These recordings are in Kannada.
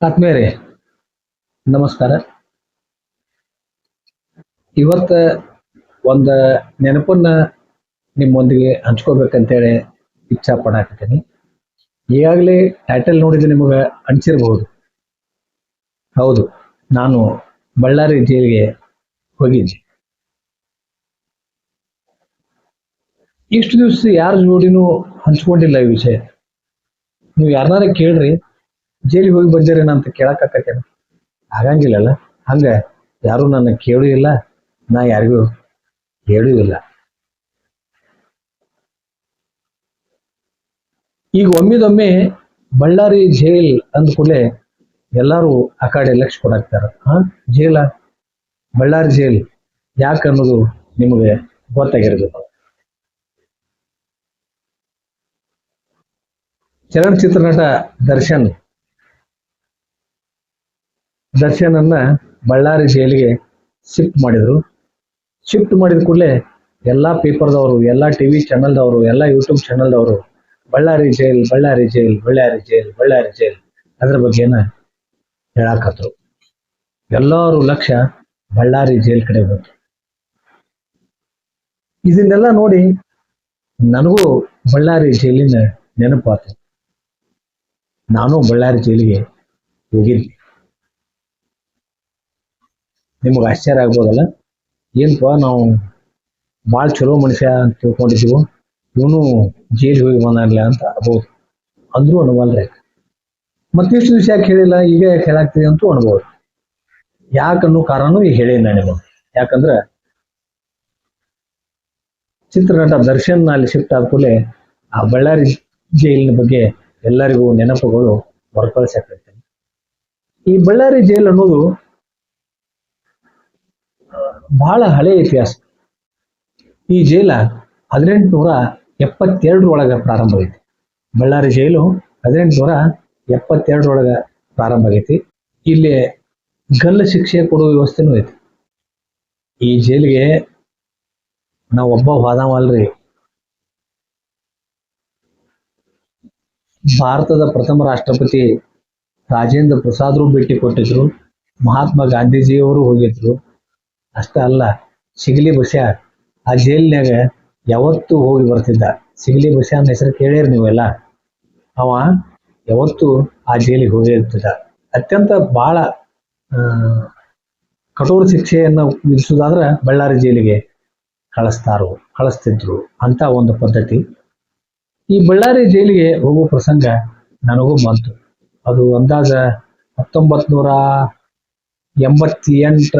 ಆತ್ಮೀಯರೇ, ನಮಸ್ಕಾರ. ಇವತ್ತ ಒಂದು ನೆನಪನ್ನ ನಿಮ್ಮೊಂದಿಗೆ ಹಂಚ್ಕೋಬೇಕಂತೇಳಿ ಇಚ್ಛಾ ಪಡಾಕತ್ತೀನಿ ಈಗಾಗಲೇ ಟೈಟಲ್ ನೋಡಿದ್ರೆ ನಿಮಗೆ ಅನಿಸಿರ್ಬಹುದು ಹೌದು, ನಾನು ಬಳ್ಳಾರಿ ಜೈಲಿಗೆ ಹೋಗಿದ್ದೆ. ಇಷ್ಟು ದಿವಸ ಯಾರ ಜೋಡಿನೂ ಹಂಚ್ಕೊಂಡಿಲ್ಲ ಈ ವಿಷಯ. ನೀವು ಯಾರನ್ನಾರ ಕೇಳ್ರಿ. ಜೈಲಿಗೆ ಹೋಗಿ ಬಂದಿರೇನ ಅಂತ ಆಗಂಗಿಲ್ಲ ಆಗಂಗಿಲ್ಲಲ್ಲ. ಹಂಗ ಯಾರು ನನ್ನ ಕೇಳೂ ಇಲ್ಲ ನಾ ಯಾರಿಗೂ ಹೇಳೂ ಇಲ್ಲ. ಈಗ ಒಮ್ಮಿದೊಮ್ಮೆ ಬಳ್ಳಾರಿ ಜೈಲ್ ಅಂದ ಕೂಡಲೇ ಎಲ್ಲರೂ ಆ ಕಡೆ ಲಕ್ಷ ಕೊಡಾಕ್ತಾರ. ಹಾ ಜೈಲ? ಬಳ್ಳಾರಿ ಜೈಲ್ ಯಾಕೆ ಅನ್ನೋದು ನಿಮಗೆ ಗೊತ್ತಾಗಿರಬೇಕು ಚಲನಚಿತ್ರ ನಟ ದರ್ಶನ್ ದರ್ಶನನ್ನ ಬಳ್ಳಾರಿ ಜೈಲಿಗೆ ಶಿಫ್ಟ್ ಮಾಡಿದ್ರು. ಶಿಫ್ಟ್ ಮಾಡಿದ ಕೂಡಲೇ ಎಲ್ಲಾ ಪೇಪರ್ದವರು, ಎಲ್ಲಾ ಟಿವಿ ಚಾನಲ್ದವರು, ಎಲ್ಲ YouTube ಚಾನಲ್ದವರು, Ballari jail Ballari jail Ballari jail Ballari jail, ಅದರ ಬಗ್ಗೆನ ಹೇಳಾಕತ್ರು. ಎಲ್ಲರೂ ಲಕ್ಷ್ಯ ಬಳ್ಳಾರಿ ಜೈಲ್ ಕಡೆ ಬಂತು ಇದನ್ನೆಲ್ಲ ನೋಡಿ ನನಗೂ ಬಳ್ಳಾರಿ ಜೈಲಿನ ನೆನಪಾತು. ನಾನು ಬಳ್ಳಾರಿ ಜೈಲಿಗೆ ಹೋಗಿದ್ದೆ. ನಿಮಗೆ ಆಶ್ಚರ್ಯ ಆಗ್ಬೋದಲ್ಲ? ಏನಪ್ಪ ನಾವು ಭಾಳ ಚಲೋ ಮನುಷ್ಯ ಅಂತ ತಿಳ್ಕೊಂಡಿದ್ದೀವೋ, ಇವನು ಜೈಲಿಗೆ ಹೋಗಿ ಬಂದಾಗಲ್ಲ ಅಂತ ಅನ್ಬೋದು. ಅಂದ್ರೂ ಅನ್ಬಲ್ರೆ ಮತ್ತಿಷ್ಟು ದಿವಸ ಯಾಕೆ ಹೇಳಿಲ್ಲ? ಈಗ ಯಾಕೆ ಹೇಳಾಗ್ತಿದೆ ಅಂತೂ ಅನ್ಬೋದು. ಯಾಕನ್ನೋ ಕಾರಣನೂ ಈಗ ಹೇಳಿ ನಾನು ಯಾಕಂದ್ರೆ ಚಿತ್ರನಟ ದರ್ಶನ್ ಅಲ್ಲಿ ಶಿಫ್ಟ್ ಆದ ಕೂಡಲೇ ಆ ಬಳ್ಳಾರಿ ಜೈಲಿನ ಬಗ್ಗೆ ಎಲ್ಲರಿಗೂ ನೆನಪುಗಳು ಮರುಕಳಿಸಾಕೈತೆ ಈ ಬಳ್ಳಾರಿ ಜೈಲ್ ಅನ್ನೋದು ಬಹಳ ಹಳೆ ಇತಿಹಾಸ. ಈ ಜೈಲ ಹದಿನೆಂಟುನೂರ ಎಪ್ಪತ್ತೆರಡರೊಳಗ ಪ್ರಾರಂಭ ಆಗೈತಿ. ಬಳ್ಳಾರಿ ಜೈಲು ಹದಿನೆಂಟುನೂರ ಎಪ್ಪತ್ತೆರಡರೊಳಗ ಪ್ರಾರಂಭ ಆಗೈತಿ. ಇಲ್ಲಿ ಗಲ್ಲು ಶಿಕ್ಷೆ ಕೊಡುವ ವ್ಯವಸ್ಥೆನೂ ಐತಿ. ಈ ಜೈಲಿಗೆ ನಾವು ಒಬ್ಬ ವಾದಾಮಲ್ರಿ ಭಾರತದ ಪ್ರಥಮ ರಾಷ್ಟ್ರಪತಿ ರಾಜೇಂದ್ರ ಪ್ರಸಾದ್ರು ಭೇಟಿ ಕೊಟ್ಟಿದ್ರು. ಮಹಾತ್ಮ ಗಾಂಧೀಜಿಯವರು ಹೋಗಿದ್ರು. ಅಷ್ಟ ಅಲ್ಲ ಸಿಗಲಿ ಬಸ್ಯ ಆ ಜೈಲಿನಾಗ ಯಾವತ್ತೂ ಹೋಗಿ ಬರ್ತಿದ್ದ. ಸಿಗಲಿ ಬಸ್ಯ ಅನ್ನೋ ಹೆಸರು ಕೇಳಿರಿ ನೀವೆಲ್ಲ. ಅವ ಯಾವತ್ತೂ ಆ ಜೈಲಿಗೆ ಹೋಗಿ ಇರ್ತಿದ್ದ. ಅತ್ಯಂತ ಬಹಳ ಆ, ಕಠೋರ ಶಿಕ್ಷೆಯನ್ನು ವಿಧಿಸುವುದಾದ್ರೆ ಬಳ್ಳಾರಿ ಜೈಲಿಗೆ ಕಳಿಸ್ತಾರೋ ಕಳಿಸ್ತಿದ್ರು ಅಂತ ಒಂದು ಪದ್ಧತಿ. ಈ ಬಳ್ಳಾರಿ ಜೈಲಿಗೆ ಹೋಗೋ ಪ್ರಸಂಗ ನನಗೂ ಬಂತು. ಅದು ಅಂದಾಜ ಹತ್ತೊಂಬತ್ ನೂರ ಎಂಬತ್ತೆಂಟ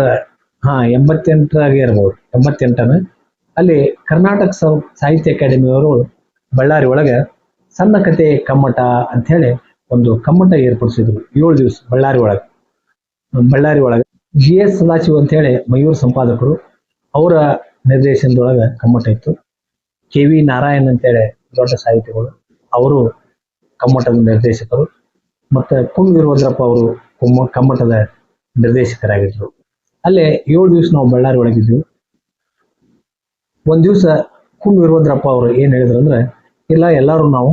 ಹಾ, ಎಂಬತ್ತೆಂಟರಾಗೆ ಇರ್ಬೋದು. ಎಂಬತ್ತೆಂಟನ. ಅಲ್ಲಿ ಕರ್ನಾಟಕ ಸಾಹಿತ್ಯ ಅಕಾಡೆಮಿಯವರು ಬಳ್ಳಾರಿ ಒಳಗೆ ಸಣ್ಣ ಕತೆ ಕಮ್ಮಟ ಅಂತ ಹೇಳಿ ಒಂದು ಕಮ್ಮಟ ಏರ್ಪಡಿಸಿದ್ರು ಏಳು ದಿವಸ ಬಳ್ಳಾರಿ ಒಳಗೆ. ಬಳ್ಳಾರಿ ಒಳಗೆ ಜಿ ಎಸ್ ಸದಾಶಿವ ಅಂತ ಹೇಳಿ ಮಯೂರ್ ಸಂಪಾದಕರು ಅವರ ನಿರ್ದೇಶನದೊಳಗೆ ಕಮ್ಮಟ ಇತ್ತು. ಕೆ ವಿ ನಾರಾಯಣ್ ಅಂತೇಳಿ ದೊಡ್ಡ ಸಾಹಿತಿಗಳು ಅವರು ಕಮ್ಮಟದ ನಿರ್ದೇಶಕರು. ಮತ್ತೆ ಕುಂ ವೀರಭದ್ರಪ್ಪ ಅವರು ಕುಮ್ಮ, ಕಮ್ಮಟದ ನಿರ್ದೇಶಕರಾಗಿದ್ರು. ಅಲ್ಲೇ ಏಳು ದಿವಸ ನಾವು ಬಳ್ಳಾರಿ ಒಳಗಿದ್ವಿ ಒಂದ್ ದಿವಸ ಕುಂ ವೀರಭದ್ರಪ್ಪ ಅವರು ಏನ್ ಹೇಳಿದ್ರು ಅಂದ್ರೆ, ಇಲ್ಲ, ಎಲ್ಲರೂ ನಾವು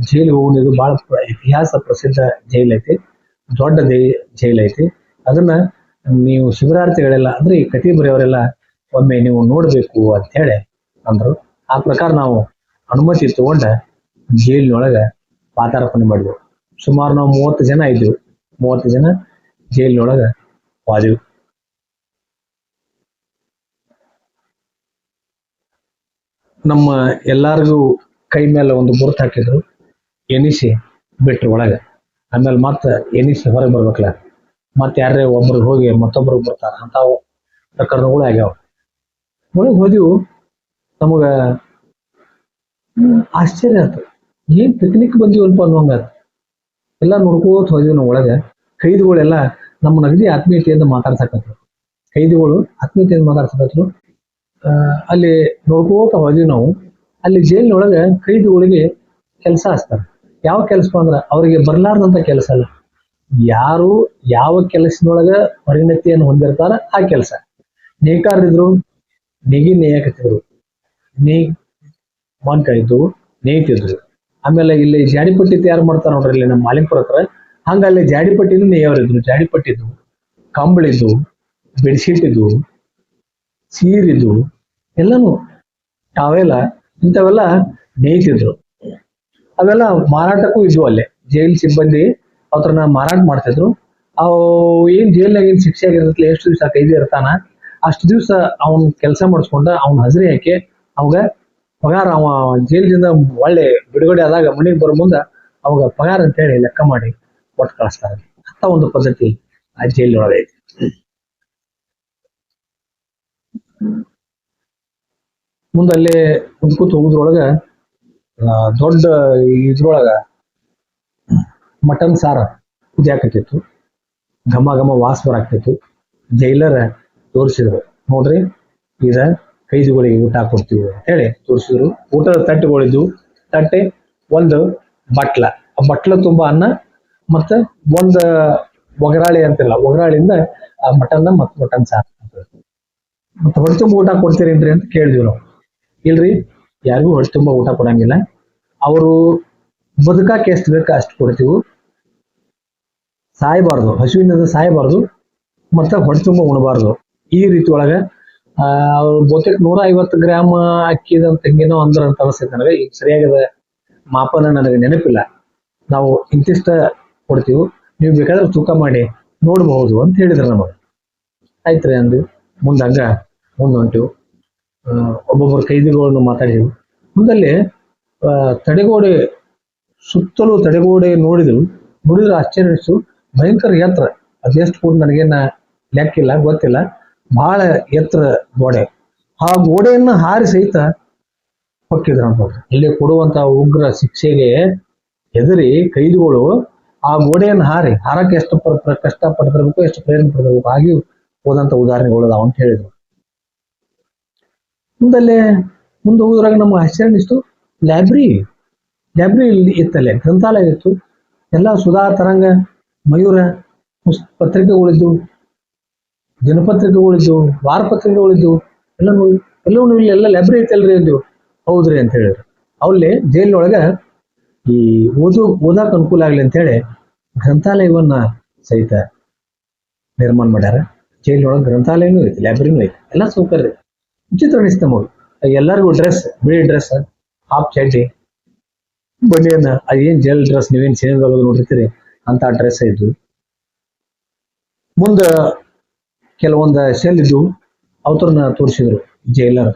ಜೈಲಿಗೆ ಹೋಗೋದು ಬಹಳ ಇತಿಹಾಸ ಪ್ರಸಿದ್ಧ ಜೈಲ್ ಐತಿ, ದೊಡ್ಡ ದೇ ಜೈಲ್ ಐತಿ. ಅದನ್ನ ನೀವು ಶಿಬಿರಾರ್ಥಿಗಳೆಲ್ಲ, ಅಂದ್ರೆ ಈ ಕತಿ ಒಮ್ಮೆ ನೀವು ನೋಡಬೇಕು ಅಂತ ಹೇಳಿ ಅಂದ್ರು. ಆ ಪ್ರಕಾರ ನಾವು ಅನುಮತಿ ತಗೊಂಡ ಜೈಲಿನೊಳಗೆ ಪಾತಾರ್ಪಣೆ ಮಾಡಿದ್ವು. ಸುಮಾರು ನಾವು ಮೂವತ್ತು ಜನ ಇದ್ವಿ. ಮೂವತ್ತು ಜನ ಜೈಲಿನೊಳಗೆ ಹೋದ್ವಿ ನಮ್ಮ ಎಲ್ಲಾರ್ಗೂ ಕೈ ಮೇಲೆ ಒಂದು ಗುರುತು ಹಾಕಿದ್ರು. ಎನಿಸಿ ಬಿಟ್ರು ಒಳಗ. ಆಮೇಲೆ ಮತ್ತೆ ಎನಿಸಿ ಹೊರಗೆ ಬರ್ಬೇಕಲ್ಲ. ಮತ್ತೆ ಯಾರೇ ಒಬ್ರು ಹೋಗಿ ಮತ್ತೊಬ್ರು ಬರ್ತಾರ. ಅಂತ ಪ್ರಕರಣಗಳು ಆಗ್ಯಾವ. ಒಳಗೆ ಹೋದಿವು. ನಮಗ ಆಶ್ಚರ್ಯ ಆಯ್ತು ಏನ್ ಪಿಕ್ನಿಕ್ ಬಂದಿವಲ್ಪ ಅನ್ನೋಂಗ. ಎಲ್ಲ ನೋಡ್ಕೋತ ಹೋದಿವಿ ನಾವು ಒಳಗೆ. ಕೈದಿಗಳೆಲ್ಲ ನಮ್ಮ ನಗದಿ ಆತ್ಮೀಯತೆಯಿಂದ ಮಾತಾಡ್ಸಕತ್ರು. ಕೈದಿಗಳು ಆತ್ಮೀಯತೆಯಿಂದ ಮಾತಾಡ್ಸಕತ್ರು. ಅಲ್ಲಿ ನೋಡ್ಕೋತ ಹೋದ್ವಿ ನಾವು ಅಲ್ಲಿ ಜೈಲಿನೊಳಗೆ ಕೈದಿಗಳಿಗೆ ಕೆಲಸ ಹಚ್ತಾರೆ ಯಾವ ಕೆಲಸ ಅಂದ್ರ ಅವರಿಗೆ ಬರ್ಲಾರ್ದಂತ ಕೆಲಸ ಅಲ್ಲ. ಯಾರು ಯಾವ ಕೆಲಸದೊಳಗ ಪರಿಣತಿಯನ್ನು ಹೊಂದಿರ್ತಾರ ಆ ಕೆಲಸ. ನೇಕಾರರಿದ್ರು, ನೆಗಿ ನೇಯಕತ್ತಿದ್ರು ನೇ ಮೊನ್ಕ ಇದ್ದು ನೇಯ್ತಿದ್ರು. ಆಮೇಲೆ ಇಲ್ಲಿ ಜಾಡಿಪಟ್ಟಿ ತಯಾರು ಮಾಡ್ತಾರ ನೋಡ್ರಿ ಇಲ್ಲಿ ನಮ್ಮ ಮಾಲಿಂಪುರ ಹತ್ರ. ಹಂಗಲ್ಲಿ ಜಾಡಿಪಟ್ಟಿನೂ ನೇಯವರಿದ್ರು. ಜಾಡಿಪಟ್ಟಿದ್ದು ಕಂಬಳಿದ್ದು ಬೆಡ್ಶೀಟ್ ಇದ್ವು ಸೀರಿದ್ದು ಎಲ್ಲನೂ ಅವೆಲ್ಲ ಇಂಥವೆಲ್ಲ ನೇಯ್ತಿದ್ರು. ಅವೆಲ್ಲ ಮಾರಾಟಕ್ಕೂ ಇದ್ವು ಅಲ್ಲೇ. ಜೈಲ್ ಸಿಬ್ಬಂದಿ ಅವ್ರನ್ನ ಮಾರಾಟ ಮಾಡ್ತಿದ್ರು. ಅವು ಏನ್ ಜೈಲ್ನಾಗ ಏನ್ ಶಿಕ್ಷೆ ಆಗಿರ್ತೈತಿ ಎಷ್ಟು ದಿವಸ ಕೈದಿ ಇರ್ತಾನ, ಅಷ್ಟು ದಿವಸ ಅವನ್ ಕೆಲಸ ಮಾಡಿಸ್ಕೊಂಡ ಅವನ ಹಜರಿ ಹಾಕಿ ಅವಾಗ ಪಗಾರ ಅವ ಜೈಲಿಂದ ಒಳ್ಳೆ ಬಿಡುಗಡೆ ಆದಾಗ ಮನೆಗೆ ಬರೋ ಮುಂದ ಅವಾಗ ಪಗಾರ ಅಂತೇಳಿ ಲೆಕ್ಕ ಮಾಡಿ ಕೊಟ್ಟು ಕಳಿಸ್ತಾರೆ. ಅಂತ ಒಂದು ಪದ್ಧತಿ ಆ ಜೈಲಿನೊಳಗೆ ಐತಿ. ಮುಂದಲ್ಲಿ ಕುಂತ್ಕೂತ್ ಹೋಗುದ್ರೊಳಗ ದೊಡ್ಡ ಇದ್ರೊಳಗ ಮಟನ್ ಸಾರ ಕುದಿಯಾಕತ್ತಿತ್ತು. ಘಮ ಘಮ ವಾಸ ಬರಾಕ್ತಿತ್ತು ಜೈಲರ್ ತೋರಿಸಿದ್ರು. ನೋಡ್ರಿ ಇದ ಕೈದಿಗಳಿಗೆ ಊಟ ಕೊಡ್ತೀವಿ ಅಂತ ಹೇಳಿ ತೋರಿಸಿದ್ರು. ಊಟದ ತಟ್ಟೆಗಳಿದ್ದು ತಟ್ಟೆ ಒಂದು ಬಟ್ಲ. ಆ ಬಟ್ಲ ತುಂಬಾ ಅನ್ನ ಮತ್ತೆ ಒಂದು ಒಗರಾಳಿ ಅಂತಿಲ್ಲ. ಒಗರಾಳಿಯಿಂದ ಆ ಮಟನ್ ಮತ್ತೆ ಮಟನ್ ಸಾರ್ ಮತ್ತೆ ಹೊಟ್ಟೆ ತುಂಬ ಊಟ ಕೊಡ್ತೀರೇನ್ರಿ ಅಂತ ಕೇಳಿದ್ವಿ ನಾವು. ಇಲ್ರಿ, ಯಾರಿಗೂ ಹೊಟ್ಟೆ ತುಂಬ ಊಟ ಕೊಡಂಗಿಲ್ಲ. ಅವರು ಬದುಕಾಕ ಎಷ್ಟು ಬೇಕು ಅಷ್ಟು ಕೊಡ್ತೀವಿ. ಸಾಯಬಾರ್ದು, ಹಸುವಿನಿಂದ ಸಾಯಬಾರ್ದು, ಮತ್ತೆ ಹೊಟ್ಟೆ ತುಂಬ ಉಣಬಾರ್ದು. ಈ ರೀತಿ ಒಳಗ ಅವ್ರು ಬಹುತೇಕ ನೂರ ಐವತ್ತು ಗ್ರಾಮ್ ಅಕ್ಕಿದ ತೆಂಗಿನೋ ಅಂದ್ರ ಅಂತ ಅನಿಸ್ತೈತೆ ನನಗೆ. ಈಗ ಸರಿಯಾಗಿದ ಮಾಪನ ನನಗೆ ನೆನಪಿಲ್ಲ. ನಾವು ಇಂತಿಷ್ಟ ಕೊಡ್ತೀವಿ. ನೀವು ಬೇಕಾದ್ರೆ ತೂಕ ಮಾಡಿ ನೋಡಬಹುದು ಅಂತ ಹೇಳಿದ್ರು ನಮಗೆ. ಆಯ್ತ್ರಿ ಅಂದು ಮುಂದೆ ಹಂಗ ಒಬ್ಬೊಬ್ಬರು ಕೈದಿಗಳನ್ನು ಮಾತಾಡಿದರು ಮುಂದಲ್ಲಿ ತಡೆಗೋಡೆ, ಸುತ್ತಲೂ ತಡೆಗೋಡೆ ನೋಡಿದ್ರು ನೋಡಿದ್ರೆ ಆಶ್ಚರ್ಯ ಭಯಂಕರ ಎತ್ತರ. ಅದೆಷ್ಟು ಕೂಡ ನನಗೇನ ಲೆಕ್ಕಿಲ್ಲ, ಗೊತ್ತಿಲ್ಲ. ಬಹಳ ಎತ್ತರ ಗೋಡೆ. ಆ ಗೋಡೆಯನ್ನು ಹಾರಿ ಸಹಿತ ಹೊಕ್ಕಿದ್ರು ಅಂತ ಇಲ್ಲಿ ಕೊಡುವಂತ ಉಗ್ರ ಶಿಕ್ಷೆಗೆ ಹೆದರಿ ಕೈದಿಗಳು ಆ ಗೋಡೆಯನ್ನು ಹಾರಿ. ಹಾರಕ್ಕೆ ಎಷ್ಟು ಕಷ್ಟ ಪಡ್ತಿರ್ಬೇಕು ಎಷ್ಟು ಪ್ರೇರಣೆ ಪಡ್ತಿರ್ಬೇಕು ಹಾಗೆ ಹೋದಂತ ಉದಾಹರಣೆಗಳು ಅಂತ ಹೇಳಿದ್ರು. ಮುಂದಲ್ಲೇ ಮುಂದೆ ಹೋದ್ರಾಗ ನಮ್ಗೆ ಆಶ್ಚರ್ಯ ಅನಿಸ್ತು. ಲೈಬ್ರರಿ ಲೈಬ್ರರಿ ಇಲ್ಲಿ ಇತ್ತಲ್ಲೇ, ಗ್ರಂಥಾಲಯ ಇತ್ತು. ಎಲ್ಲ ಸುಧಾ ತರಂಗ, ಮಯೂರ ಪತ್ರಿಕೆಗಳಿದ್ದು ದಿನಪತ್ರಿಕೆಗಳಿದ್ದು ವಾರಪತ್ರಿಕೆಗಳಿದ್ದು ಎಲ್ಲನೂ ಎಲ್ಲವೂ ಇಲ್ಲಿ ಎಲ್ಲ ಲೈಬ್ರರಿ ಐತಲ್ರಿ ಎಂದು ಹೌದ್ರಿ ಅಂತ ಹೇಳಿದ್ರು. ಅವಲ್ಲಿ ಜೈಲಿನೊಳಗ ಈ ಓದು, ಓದಾಕ ಅನುಕೂಲ ಆಗ್ಲಿ ಅಂತ ಹೇಳಿ ಗ್ರಂಥಾಲಯವನ್ನ ಸಹಿತ ನಿರ್ಮಾಣ ಮಾಡ್ಯಾರ. ಜೈಲಿನೊಳಗೆ ಗ್ರಂಥಾಲಯನೂ ಐತಿ ಲೈಬ್ರರಿನೂ ಐತಿ. ಎಲ್ಲ ಸೌಕರ್ಯ ವಿಚಿತ್ರ ನಮಗೆ ಎಲ್ಲರಿಗೂ ಡ್ರೆಸ್ ಬಿಳಿ ಡ್ರೆಸ್ ಹಾಫ್ ಚಡ್ಡಿ ಬಂಡಿಯನ್ನ ಅದೇನ್ ಜೈಲ್ ಡ್ರೆಸ್ ನೀವೇನ್ ಸಿನಿಮಾದೊಳಗೆ ನೋಡಿರ್ತೀರಿ ಅಂತ ಡ್ರೆಸ್ ಇದ್ದು ಮುಂದ ಕೆಲವೊಂದು ಸೆಲ್ ಇದ್ದು ಅವತರನ್ನ ತೋರಿಸಿದ್ರು ಜೈಲರ್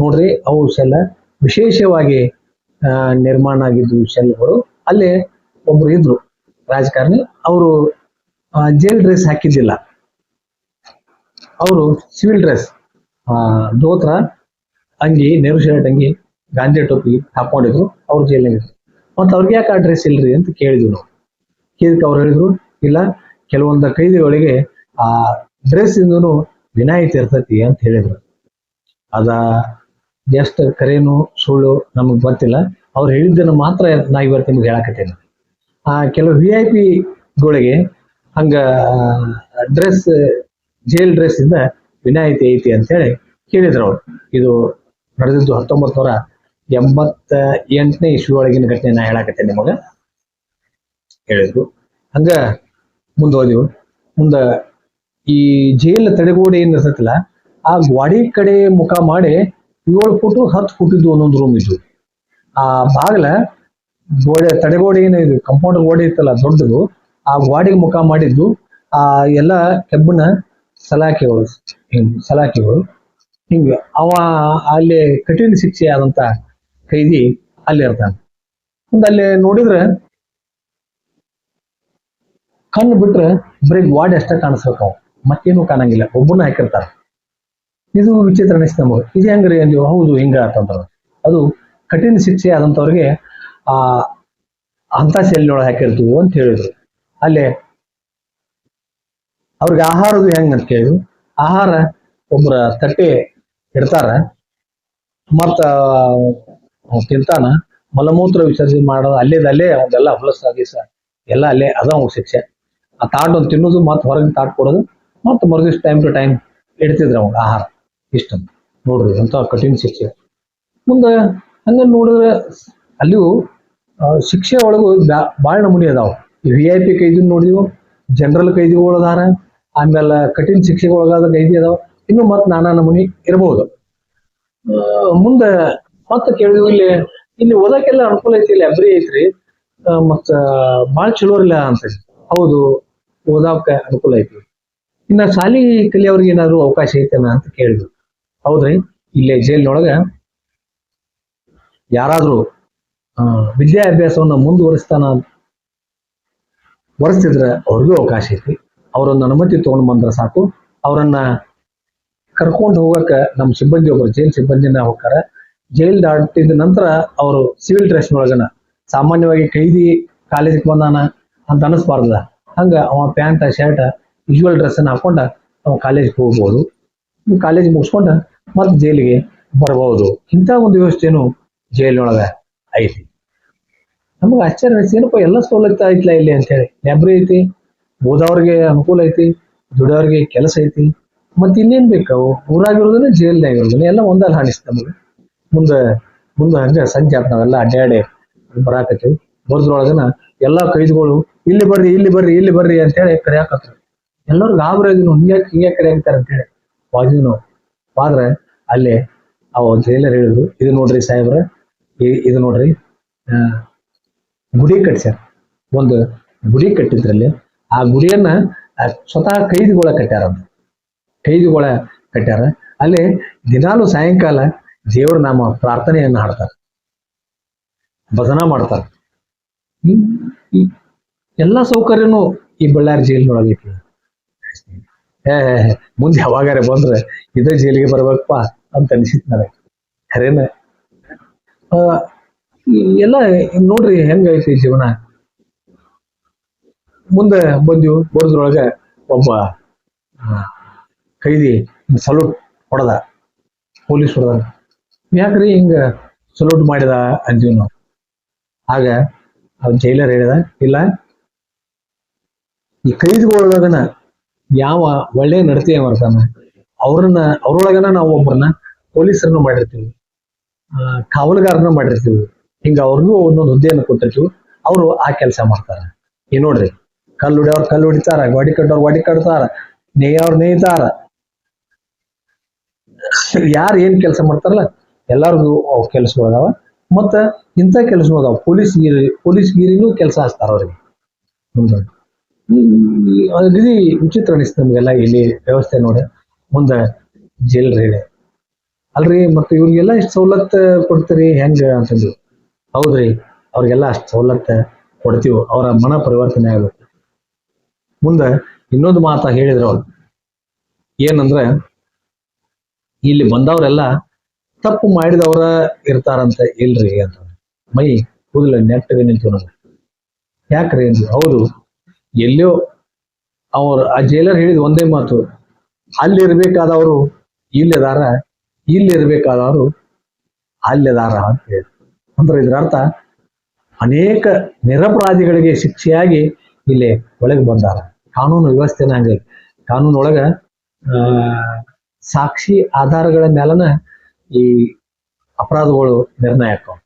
ನೋಡ್ರಿ, ಅವು ಶೆಲ್ ವಿಶೇಷವಾಗಿ ನಿರ್ಮಾಣ ಆಗಿದ್ದು ಸೆಲ್ಗಳು ಅಲ್ಲಿ ಒಬ್ರು ಇದ್ರು ರಾಜಕಾರಣಿ. ಅವರು ಜೈಲ್ ಡ್ರೆಸ್ ಹಾಕಿದ್ದಿಲ್ಲ. ಅವರು ಸಿವಿಲ್ ಡ್ರೆಸ್ ದೋತ್ರ ಅಂಗಿ, ನೆಹರು ಶರ್ಟ್ ಅಂಗಿ ಗಾಂಧಿ ಟೋಪಿ ಹಾಕೊಂಡಿದ್ರು, ಅವ್ರು ಜೈಲಿನಾಗ ಮತ್ತೆ ಅವ್ರಿಗೆ ಯಾಕೆ ಆ ಡ್ರೆಸ್ ಇಲ್ರಿ ಅಂತ ಕೇಳಿದ್ವಿ ನಾವು. ಕೇಳಿದಕ್ಕೆ ಅವ್ರು ಹೇಳಿದ್ರು, ಇಲ್ಲ, ಕೆಲವೊಂದು ಕೈದಿಗಳಿಗೆ ಆ ಡ್ರೆಸ್ ಇಂದನು ವಿನಾಯಿತಿ ಇರ್ತೈತಿ ಅಂತ ಹೇಳಿದ್ರು. ಅದ ಎಷ್ಟ ಕರೇನು, ಸುಳ್ಳು ನಮಗೆ ಗೊತ್ತಿಲ್ಲ. ಅವ್ರು ಹೇಳಿದ್ದನ್ನು ಮಾತ್ರ ನಾ ಇವತ್ತು ನಿಮ್ಗೆ ಹೇಳಕತ್ತೇನೆ. ಆ, ಕೆಲವು ವಿ ಐ ಪಿಗಳಿಗೆ ಹಂಗ ಡ್ರೆಸ್ ಜೈಲ್ ಡ್ರೆಸ್ ಇಂದ ವಿನಾಯಿತಿ ಐತಿ ಅಂತೇಳಿ ಕೇಳಿದ್ರು ಅವರು. ಇದು ನಡೆದಿದ್ದು ಹತ್ತೊಂಬತ್ತು ನೂರ ಎಂಬತ್ತ ಎಂಟನೇ ಇಶ್ಯೂ ಒಳಗಿನ ಘಟನೆ ನಾ ಹೇಳಕತ್ತೇನೆ ನಿಮಗ. ಹೇಳಿದ್ರು. ಹಂಗ ಮುಂದೆ ಹೋದೆವು. ಮುಂದ ಈ ಜೈಲ್ ತಡೆಗೋಡೆ ಏನ್ ಇರ್ತೈತಲ್ಲ, ಆ ಗ್ವಾಡಿ ಕಡೆ ಮುಖ ಮಾಡಿ ಏಳು ಫುಟ್, ಹತ್ತು ಫುಟ್ ಇದ್ದು ಒಂದೊಂದು ರೂಮ್ ಇದ್ವು. ಆ ಬಾಗಿಲ ಗೋಡೆ ತಡೆಗೋಡೆ ಏನು ಇದು ಕಂಪೌಂಡ್ ಗೋಡೆ ಇತ್ತಲ್ಲ, ದೊಡ್ಡದು. ಆ ಗೋಡೆಗೆ ಮುಖ ಮಾಡಿದ್ದು, ಆ ಎಲ್ಲ ಕೆಬ್ಬನ ಸಲಾಕೆಗಳು ಸಲಾಕೆಗಳು. ಹಿಂಗ ಅವ ಅಲ್ಲಿ ಕಠಿಣ ಶಿಕ್ಷೆ ಆದಂತ ಕೈದಿ ಅಲ್ಲಿ ಇರ್ತಾನೆ. ಅಲ್ಲಿ ನೋಡಿದ್ರೆ ಕಣ್ಣು ಬಿಟ್ರೆ ಬರೀ ವಾಡ್ ಅಷ್ಟೇ ಕಾಣಿಸ್ಬೇಕು ಅವ್. ಮತ್ತೇನು ಕಾಣಂಗಿಲ್ಲ. ಒಬ್ಬನ ಹಾಕಿರ್ತಾರ ಇದು ವಿಚಿತ್ರ ಅನಿಸ್ತು ನಮಗೆ. ಇದು ಹೆಂಗ್ರಿ? ಅಲ್ಲಿ ಹೌದು, ಹಿಂಗ ಅಂತಂದ್ರ. ಅದು ಕಠಿಣ ಶಿಕ್ಷೆ ಆದಂತವ್ರಿಗೆ ಆ, ಅಂತ ಸೆಲ್ನೊಳಗೆ ಹಾಕಿರ್ತೀವಿ ಅಂತ ಹೇಳಿದ್ರು. ಅಲ್ಲೇ ಅವ್ರಿಗೆ ಆಹಾರದು ಹೆಂಗ್ ಅಂತ ಕೇಳಿದ್ರು. ಆಹಾರ ಒಬ್ಬರ ತಟ್ಟೆ ಇಡ್ತಾರ. ಮತ್ತ ಅವ್ನ್ ತಿಂತಾನ. ಮಲಮೂತ್ರ ವಿಸರ್ಜನೆ ಮಾಡೋದು ಅಲ್ಲೇದ ಅಲ್ಲೇ ಅದೆಲ್ಲ ಹೊಲಸ ಎಲ್ಲ ಅಲ್ಲೇ ಅದ ಶಿಕ್ಷೆ. ಆ ತಾಟ್ ಒಂದು ತಿನ್ನೋದು ಮತ್ತೆ ಹೊರಗೆ ತಾಟ್ ಕೊಡೋದು, ಮತ್ತೆ ಮರುದಿವ್ಸ ಟೈಮ್ ಟು ಟೈಮ್ ಇಡ್ತಿದ್ರು ಅವಾಗ ಆಹಾರ. ಇಷ್ಟಂತ ನೋಡ್ರಿ ಅಂತ ಕಠಿಣ ಶಿಕ್ಷೆ. ಮುಂದೆ ಹಂಗ ನೋಡಿದ್ರೆ ಅಲ್ಲಿಯೂ ಶಿಕ್ಷೆ ಒಳಗೂ ಭಾಳ ನಮೂನಿ ಅದಾವ. ವಿ ಐ ಪಿ ಕೈದಿ ನೋಡಿದ್ವು ಜನರಲ್ ಕೈದಿಗಳು ಅದಾರ, ಆಮೇಲೆ ಕಠಿಣ ಶಿಕ್ಷೆಗೆ ಒಳಗಾದ ಕೈದಿ ಅದಾವ. ಇನ್ನು ಮತ್ತೆ ನಾನಾ ನಮೂನಿ ಇರಬಹುದು ಮುಂದೆ ಮತ್ತೆ ಕೇಳಿದ್ವಿ ಇಲ್ಲಿ ಇಲ್ಲಿ ಓದಕ್ಕೆಲ್ಲ ಅನುಕೂಲ ಐತಿ ಲೈಬ್ರರಿ ಐತ್ರಿ. ಮತ್ತ ಭಾಳ ಚಲೋ ಇಲ್ಲ ಅಂತ ಹೌದು, ಓದಾಕ ಅನುಕೂಲ ಐತಿ. ಇನ್ನ ಶಾಲಿ ಕಲಿಯವ್ರಿಗೆ ಏನಾದ್ರು ಅವಕಾಶ ಐತೇನ ಅಂತ ಕೇಳಿದ್ರು ಹೌದ್ರಿ? ಇಲ್ಲೇ ಜೈಲಿನೊಳಗ ಯಾರಾದ್ರೂ ವಿದ್ಯಾಭ್ಯಾಸವನ್ನ ಮುಂದುವರಿಸ್ತಾನ ವರಿಸ್ತಿದ್ರೆ ಅವ್ರಿಗೂ ಅವಕಾಶ ಐತಿ. ಅವರೊಂದು ಅನುಮತಿ ತಗೊಂಡ್ ಬಂದ್ರೆ ಸಾಕು. ಅವರನ್ನ ಕರ್ಕೊಂಡು ಹೋಗಕ್ಕ ನಮ್ಮ ಸಿಬ್ಬಂದಿ ಒಬ್ಬರು ಜೈಲ್ ಸಿಬ್ಬಂದಿನ ಹೋಗ್ತಾರೆ. ಜೈಲ್ ದಾಟಿದ ನಂತರ ಅವರು ಸಿವಿಲ್ ಡ್ರೆಸ್ ಒಳಗನ ಸಾಮಾನ್ಯವಾಗಿ ಕೈದಿ ಕಾಲೇಜಿಗೆ ಬಂದಾನ ಅಂತ ಅನಿಸ್ಬಾರ್ದ ಹಂಗ ಅವ ಪ್ಯಾಂಟ್, ಶರ್ಟ್ ಯೂಶುವಲ್ ಡ್ರೆಸ್ ಅನ್ನ ಹಾಕೊಂಡ ಅವ ಕಾಲೇಜ್ಗೆ ಹೋಗ್ಬೋದು. ಕಾಲೇಜ್ ಮುಗಿಸ್ಕೊಂಡ ಮತ್ತೆ ಜೈಲಿಗೆ ಬರಬಹುದು ಇಂಥ ಒಂದು ವ್ಯವಸ್ಥೆನು ಜೈಲಿನೊಳಗ ಐತಿ. ನಮಗೆ ಆಶ್ಚರ್ಯ ಏನಪ್ಪ ಎಲ್ಲ ಸವಲತ್ತು ಐತ್ಲ ಇಲ್ಲಿ ಅಂತ ಹೇಳಿ ಲೈಬ್ರರಿ ಐತಿ, ಓದೋರ್ಗೆ ಅನುಕೂಲ ಐತಿ, ದುಡಿಯೋರ್ಗೆ ಕೆಲಸ ಐತಿ. ಮತ್ತೆ ಇನ್ನೇನ್ ಬೇಕಾವು ಊರಾಗಿರೋದನ್ನ ಜೈಲ್ನಾಗ ಇರೋದನ್ನ ಎಲ್ಲ ಒಂದಲ್ಲಿ ಹಾಣಿಸ್ತ ನಮಗೆ. ಮುಂದೆ ಮುಂದೆ ಹಂಗ ಸಂಜೆ ಆತ್ ನಾವೆಲ್ಲ ಅಡ್ಡಾಡಿ ಬರಾಕತ್ತೀವಿ. ಬರದ್ರೊಳಗನ ಎಲ್ಲಾ ಕೈದಿಗಳು ಇಲ್ಲಿ ಬರ್ರಿ ಇಲ್ಲಿ ಬರ್ರಿ ಇಲ್ಲಿ ಬರ್ರಿ ಅಂತ ಹೇಳಿ ಕರೆಯಾಕತ್ರು ಎಲ್ಲರೂ ಗಾಬರಿ ಇದೀನಿ ಹಿಂಗೆ ಹಿಂಗೆ ಕರೆಯಾಕ್ತಾರ ಅಂತ ಹೇಳಿ. ವಾಜಿನೋ ಆದ್ರೆ ಅಲ್ಲಿ ಅವ ಜೈಲರ್ ಹೇಳಿದ್ರು, ಇದು ನೋಡ್ರಿ ಸಾಹೇಬ್ರ ಇದು ನೋಡ್ರಿ ಗುಡಿ ಕಟ್ಸ್ಯಾರ. ಒಂದು ಗುಡಿ ಕಟ್ಟಿದ್ರಲ್ಲಿ ಆ ಗುಡಿಯನ್ನ ಸ್ವತಃ ಕೈದಿಗಳ ಕಟ್ಟ್ಯಾರ ಕೈದಿಗಳ ಕಟ್ಟ್ಯಾರ ಅಲ್ಲಿ ದಿನಾಲು ಸಾಯಂಕಾಲ ದೇವರ ನಾಮ ಪ್ರಾರ್ಥನೆಯನ್ನ ಹಾಡ್ತಾರೆ. ಭಜನಾ ಮಾಡ್ತಾರೆ. ಎಲ್ಲ ಸೌಕರ್ಯನು ಈ ಬಳ್ಳಾರಿ ಜೈಲಿನೊಳಗೆ ಐತಿ. ಏ ಮುಂದೆ ಯಾವಾಗಾರ ಬಂದ್ರೆ ಇದೇ ಜೈಲಿಗೆ ಬರ್ಬೇಕಪ್ಪ ಅಂತ ಅನಿಸಿತ್ ನನಗೆ. ಖರೇನ? ಎಲ್ಲ ನೋಡ್ರಿ ಹೆಂಗೈತಿ ಜೀವನ. ಮುಂದೆ ಬಂದ್ವಿ ಬರೋದ್ರೊಳಗೆ ಒಬ್ಬ ಕೈದಿ ಸಲ್ಯೂಟ್ ಹೊಡೆದ ಪೊಲೀಸ್ ಹೊಡೆದ ಯಾಕ್ರಿ ಹಿಂಗ ಸಲ್ಯೂಟ್ ಮಾಡಿದ ಅಂತೀವಿ ನಾವು? ಆಗ ಅವ್ನ ಜೈಲರ್ ಹೇಳಿದ, ಇಲ್ಲ, ಈ ಕೈದಿಗಳೊಳಗನ ಯಾವ ಒಳ್ಳೆ ನಡತೆ ಮಾಡ್ತಾನ ಅವ್ರನ್ನ, ಅವ್ರೊಳಗನ ನಾವು ಒಬ್ಬರನ್ನ ಪೊಲೀಸರನ್ನ ಮಾಡಿರ್ತೀವಿ. ಕಾವಲುಗಾರನ ಮಾಡಿರ್ತೀವಿ. ಹಿಂಗ ಅವ್ರಿಗೂ ಒಂದೊಂದು ಹುದ್ದೆಯನ್ನು ಕೊಟ್ಟಿರ್ತೀವಿ. ಅವರು ಆ ಕೆಲಸ ಮಾಡ್ತಾರ. ಈ ನೋಡ್ರಿ, ಕಲ್ಲು ಹೊಡಿಯೋರು ಕಲ್ಲು ಹೊಡಿತಾರ, ಗಾಡಿ ಕಟ್ಟೋರು ಗಾಡಿ ಕಟ್ತಾರ ನೇಯೋರು ನೇಯ್ತಾರ ಯಾರು ಏನ್ ಕೆಲಸ ಮಾಡ್ತಾರಲ್ಲ, ಎಲ್ಲಾರ್ಗು ಅವ್ ಕೆಲಸಗಳು ಮತ್ತು ಇಂಥ ಕೆಲಸಗಳು ಅದಾವ. ಪೊಲೀಸ್ ಗಿರಿ, ಪೊಲೀಸ್ ಗಿರಿನೂ ಕೆಲಸ ಹಚ್ತಾರ ಅವ್ರಿಗೆ. ಅಗದಿ ವಿಚಿತ್ರ ಅನಿಸ್ತು ನಮ್ಗೆಲ್ಲ ಇಲ್ಲಿ ವ್ಯವಸ್ಥೆ ನೋಡಿ. ಮುಂದೆ ಜೈಲ್ ರೀ ಅಲ್ರಿ, ಮತ್ತೆ ಇವ್ರಿಗೆಲ್ಲ ಇಷ್ಟು ಸವಲತ್ತು ಕೊಡ್ತೀರಿ, ಹೆಂಗೆ ಅಂತಂದ್ರು ಹೌದ್ರಿ, ಅವ್ರಿಗೆಲ್ಲ ಅಷ್ಟು ಸವಲತ್ತು ಕೊಡ್ತೀವಿ. ಅವರ ಮನ ಪರಿವರ್ತನೆ ಆಗಬೇಕು. ಮುಂದೆ ಇನ್ನೊಂದು ಮಾತು ಹೇಳಿದ್ರು ಅವ್ರು. ಏನಂದ್ರೆ ಇಲ್ಲಿ ಬಂದವರೆಲ್ಲ ತಪ್ಪು ಮಾಡಿದವರ ಇರ್ತಾರಂತ ಇಲ್ರಿ ಅಂತ. ಮೈ ಕೂದಲ ನೆಟ್ಟಗೆ ನಿಂತು ನನಗೆ ಯಾಕ್ರಿ ಅಂತ. ಹೌದು ಎಲ್ಲೋ ಅವ್ರ ಆ ಜೈಲರ್ ಹೇಳಿದ ಒಂದೇ ಮಾತು. ಅಲ್ಲಿ ಇಲ್ಲದಾರ ಇಲ್ಲಿದಾರ ಇಲ್ಲಿ ಇರ್ಬೇಕಾದವರು ಅಲ್ಲಿದಾರ ಅಂತ ಹೇಳಿ. ಅಂದ್ರೆ ಇದ್ರ ಅರ್ಥ ಅನೇಕ ನಿರಪರಾಧಿಗಳಿಗೆ ಶಿಕ್ಷೆಯಾಗಿ ಇಲ್ಲಿ ಒಳಗೆ ಬಂದಾರ. ಕಾನೂನು ವ್ಯವಸ್ಥೆನ ಹಂಗೆ ಕಾನೂನು ಒಳಗ ಆ, ಸಾಕ್ಷಿ ಆಧಾರಗಳ ಮೇಲನ ಈ ಅಪರಾಧಗಳು ನಿರ್ಣಯ ಆಕ್ಕವು.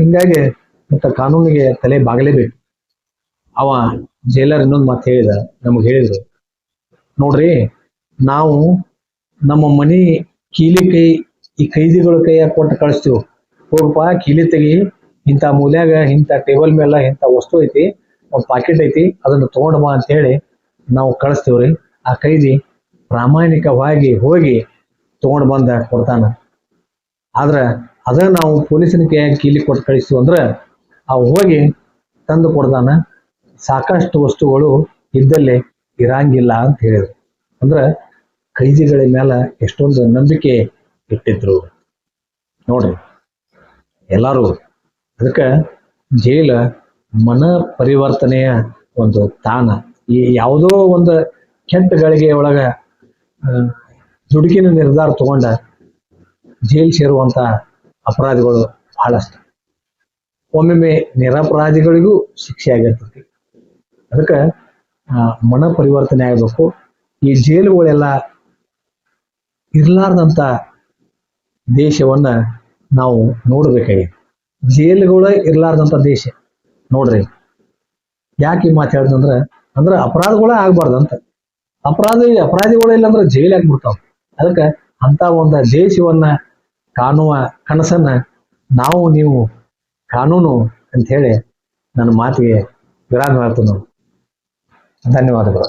ಹಿಂಗಾಗಿ ಮತ್ತೆ ಕಾನೂನಿಗೆ ತಲೆ ಬಾಗಲೇಬೇಕು. ಅವ ಜೈಲರ್ ಇನ್ನೊಂದು ಮಾತು ಹೇಳಿದ, ನಮಗೆ ಹೇಳಿದ್ರು. ನೋಡ್ರಿ, ನಾವು ನಮ್ಮ ಮನಿ ಕೀಲಿ ಕೈ, ಈ ಕೈದಿಗಳ ಕೈಯಾಗ ಕೊಟ್ಟು ಕಳಿಸ್ತೀವಿ. ಹೋಗಪ್ಪ ಕೀಲಿ ತೆಗಿ, ಇಂಥ ಮೂಲ್ಯಾಗ, ಇಂಥ ಟೇಬಲ್ ಮೇಲೆ ಇಂಥ ವಸ್ತು ಐತಿ, ಒಂದು ಪಾಕೆಟ್ ಐತಿ, ಅದನ್ನ ತಗೊಂಡಮ್ಮ ಅಂತ ಹೇಳಿ ನಾವು ಕಳಿಸ್ತೀವ್ರಿ. ಆ ಕೈದಿ ಪ್ರಾಮಾಣಿಕವಾಗಿ ಹೋಗಿ ತೊಗೊಂಡು ಬಂದ ಕೊಡ್ತಾನ. ಆದ್ರೆ ಅದ ನಾವು ಪೊಲೀಸನ ಕೀಲಿ ಕೊಟ್ಟು ಕಳಿಸು ಅಂದ್ರೆ ಅವ್ ಹೋಗಿ ತಂದು ಕೊಡ್ತಾನ. ಸಾಕಷ್ಟು ವಸ್ತುಗಳು ಇದ್ದಲ್ಲಿ ಇರಂಗಿಲ್ಲ ಅಂತ ಹೇಳಿದ್ರು. ಅಂದ್ರೆ ಕೈದಿಗಳ ಮೇಲೆ ಎಷ್ಟೊಂದು ನಂಬಿಕೆ ಇಟ್ಟಿದ್ರು. ನೋಡ್ರಿ, ಎಲ್ಲಾರು ಅದಕ್ಕೆ ಜೈಲ ಮನ ಪರಿವರ್ತನೆಯ ಒಂದು ತಾಣ. ಈ ಯಾವುದೋ ಒಂದು ಕೆಟ್ಟ ಗಳಿಗೆ ಒಳಗ ದುಡುಕಿನ ನಿರ್ಧಾರ ತಗೊಂಡ ಜೈಲು ಸೇರುವಂತ ಅಪರಾಧಿಗಳು ಬಹಳಷ್ಟು. ಒಮ್ಮೊಮ್ಮೆ ನಿರಪರಾಧಿಗಳಿಗೂ ಶಿಕ್ಷೆ ಆಗಿರ್ತೈತಿ ಅದಕ್ಕೆ ಮನ ಪರಿವರ್ತನೆ ಆಗಬೇಕು. ಈ ಜೈಲುಗಳೆಲ್ಲ ಇರ್ಲಾರ್ದಂತ ದೇಶವನ್ನ ನಾವು ನೋಡ್ಬೇಕಾಗಿದೆ ಜೈಲುಗಳ ಇರ್ಲಾರ್ದಂತ ದೇಶ ನೋಡ್ರಿ. ಯಾಕೆ ಈ ಮಾತು ಹೇಳ್ದಂದ್ರೆ ಅಂದ್ರೆ ಅಪರಾಧಗಳೇ ಆಗ್ಬಾರ್ದಂತ. ಅಪರಾಧ, ಅಪರಾಧಿಗಳು ಇಲ್ಲಾಂದ್ರೆ ಜೈಲ್ ಆಗ್ಬಿಡ್ತಾವ ಅದಕ್ಕೆ ಅಂತ ಒಂದು ದೇಶವನ್ನ ಕಾಣುವ ಕನಸನ್ನ ನಾವು, ನೀವು ಕಾನೂನು ಅಂತ ಹೇಳಿ ನನ್ನ ಮಾತಿಗೆ ವಿರಾಮ ಹೇಳ್ತೀನಿ. ಧನ್ಯವಾದಗಳು.